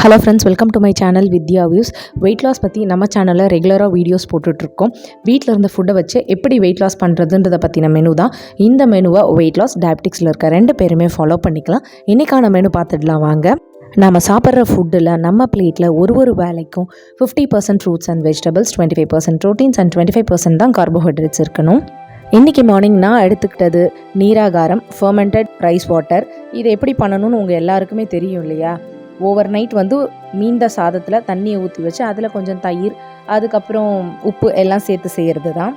Hello friends welcome to my channel Vidhya views weight loss பற்றி நம்ம சேனலில் ரெகுலராக வீடியோஸ் போட்டுட்ருக்கோம். வீட்டில் இருந்த ஃபுட்டை வச்சு எப்படி வெயிட் லாஸ் பண்ணுறதுன்றதை பற்றின மெனு தான். இந்த மெனுவை வெயிட் லாஸ் டயபெட்டிக்ஸில் இருக்க ரெண்டு பேருமே ஃபாலோ பண்ணிக்கலாம். இன்றைக்கான மெனு பார்த்துடலாம் வாங்க. நம்ம சாப்பிட்ற ஃபுட்டில் நம்ம பிளேட்டில் ஒரு ஒரு வேலைக்கும் fifty percent fruits and vegetables twenty five percent proteins and twenty five percent தான் கார்போஹைட்ரேட்ஸ் இருக்கணும். இன்றைக்கி மார்னிங் நான் எடுத்துக்கிட்டது நீராகாரம் ஃபர்மெண்டட் ரைஸ் வாட்டர் இதை எப்படி பண்ணணும்னு உங்கள் எல்லாருக்குமே தெரியும் இல்லையா? ஓவர் நைட் வந்து மீந்த சாதத்தில் தண்ணியை ஊற்றி வச்சு அதில் கொஞ்சம் தயிர் அதுக்கப்புறம் உப்பு எல்லாம் சேர்த்து செய்கிறது தான்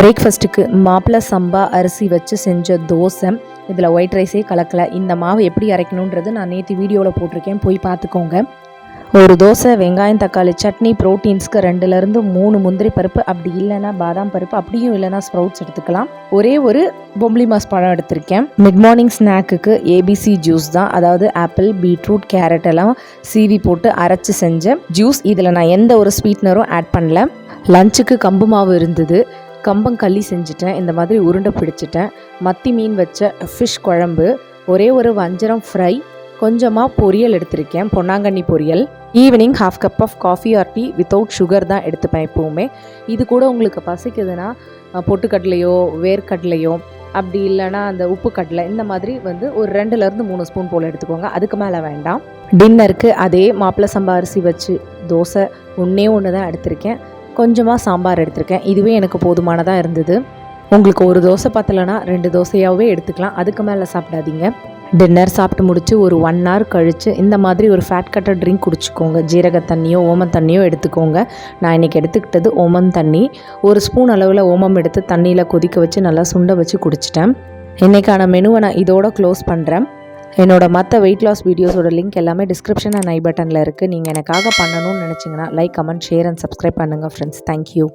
பிரேக்ஃபாஸ்ட்டுக்கு மாப்பிள சம்பா அரிசி வச்சு செஞ்ச தோசை இதில் ஒயிட் ரைஸே கலக்கலை. இந்த மாவு எப்படி அரைக்கணுன்றது நான் நேற்று வீடியோவில் போட்டிருக்கேன். போய் பார்த்துக்கோங்க. ஒரு தோசை வெங்காயம் தக்காளி சட்னி ப்ரோட்டீன்ஸ்க்கு ரெண்டுலேருந்து மூணு முந்திரி பருப்பு. அப்படி இல்லைன்னா பாதாம் பருப்பு அப்படியும் இல்லைன்னா ஸ்ப்ரவுட்ஸ் எடுத்துக்கலாம். ஒரே ஒரு பொம்பளி மாஸ் பழம் எடுத்திருக்கேன். மிட் மார்னிங் ஸ்நாக்குக்கு ஏபிசி ஜூஸ் தான். அதாவது ஆப்பிள் பீட்ரூட் கேரட் எல்லாம் சீவி போட்டு அரைச்சி செஞ்ச ஜூஸ் இதில் நான் எந்த ஒரு ஸ்வீட்னரும் ஆட் பண்ணல. லஞ்சுக்கு கம்பு மாவு இருந்தது. கம்பங்களி செஞ்சுட்டேன். இந்த மாதிரி உருண்டை பிடிச்சிட்டேன். மத்தி மீன் வச்ச ஃபிஷ் குழம்பு. ஒரே ஒரு வஞ்சரம் ஃப்ரை கொஞ்சமாக பொரியல் எடுத்திருக்கேன். பொன்னாங்கண்ணி பொரியல். Evening half cup of coffee or tea without sugar தான் எடுத்துப்பேன் எப்போவுமே. இது கூட உங்களுக்கு பசிக்குதுன்னா பொட்டுக்கடலையோ வேர்க்கடலையோ அப்படி இல்லைன்னா அந்த உப்பு கடலை இந்த மாதிரி வந்து ஒரு ரெண்டுலேருந்து மூணு ஸ்பூன் போல் எடுத்துக்கோங்க. அதுக்கு மேலே வேண்டாம். டின்னருக்கு அதே மாப்பிள சம்பா அரிசி வச்சு தோசை ஒன்றே ஒன்று தான் எடுத்திருக்கேன். கொஞ்சமாக சாம்பார் எடுத்திருக்கேன். இதுவே எனக்கு போதுமானதாக இருந்தது. உங்களுக்கு ஒரு தோசை பத்தலைன்னா ரெண்டு தோசையாகவே எடுத்துக்கலாம். அதுக்கு மேலே சாப்பிடாதீங்க. டின்னர் சாப்பிட்டு முடித்து ஒரு ஒன் ஹவர் கழித்து இந்த மாதிரி ஒரு ஃபேட் கட்டர் ட்ரிங்க் குடிச்சிக்கோங்க. ஜீரக தண்ணியோ ஓமம் தண்ணியோ எடுத்துக்கோங்க. நான் இன்றைக்கி எடுத்துக்கிட்டது ஓமம் தண்ணி. ஒரு ஸ்பூன் அளவில் ஓமம் எடுத்து தண்ணியில் கொதிக்க வச்சு நல்லா சுண்ட வச்சு குடிச்சிட்டேன். இன்றைக்கான மெனுவை நான் இதோட க்ளோஸ் பண்ணுறேன் என்னோட மற்ற வெயிட் லாஸ் வீடியோஸோட லிங்க் எல்லாமே டிஸ்கிரிப்ஷன் அண்ட் ஐ பட்டனில் இருக்குது நீங்கள் எனக்காக பண்ணணும்னு நினச்சிங்கன்னா like comment share and subscribe பண்ணுங்கள் ஃப்ரெண்ட்ஸ் தேங்க்யூ